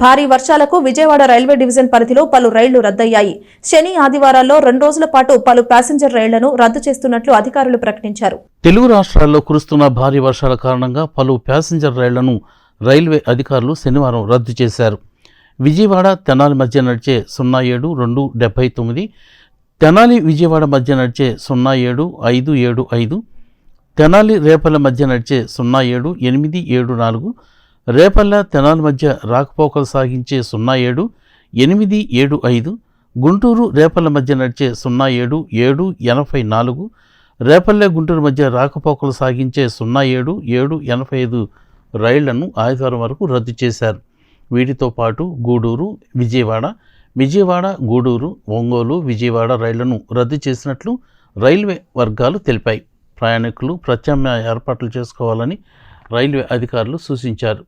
భారీ వర్షాలకు Vijayawada railway division పరిధిలో పలు రైళ్ళు రద్దయ్యాయి. శని ఆదివారాల్లో రెండు రోజుల పాటు పలు ప్యాసింజర్ రైళ్ళను రద్దు చేస్తున్నట్లు అధికారులు ప్రకటించారు. తెలుగు రాష్ట్రాల్లో కురుస్తున్న భారీ వర్షాల కారణంగా పలు ప్యాసింజర్ రైళ్ళను రైల్వే అధికారులు శనివారం రద్దు చేశారు. విజయవాడ తెనాలి మధ్య నడిచే సున్నా ఏడు రెండు డెబ్బై తొమ్మిది తెనాలి విజయవాడ మధ్య నడిచే సున్నా ఏడు ఐదు ఏడు ఐదు తెనాలి రేపల మధ్య నడిచే సున్నా ఏడు ఎనిమిది ఏడు నాలుగు రేపల్ల తెనాల మధ్య రాకపోకలు సాగించే సున్నా ఏడు ఎనిమిది ఏడు ఐదు గుంటూరు రేపల్ల మధ్య నడిచే సున్నా ఏడు ఏడు ఎనభై నాలుగు రేపల్లె గుంటూరు మధ్య రాకపోకలు సాగించే సున్నా ఏడు ఏడు ఎనభై ఐదు రైళ్ళను ఆదివారం వరకు రద్దు చేశారు. వీటితో పాటు గూడూరు విజయవాడ విజయవాడ గూడూరు ఒంగోలు విజయవాడ రైళ్ళను రద్దు చేసినట్లు రైల్వే వర్గాలు తెలిపాయి. ప్రయాణికులు ప్రత్యామ్నాయ ఏర్పాట్లు చేసుకోవాలని రైల్వే అధికారులు సూచించారు.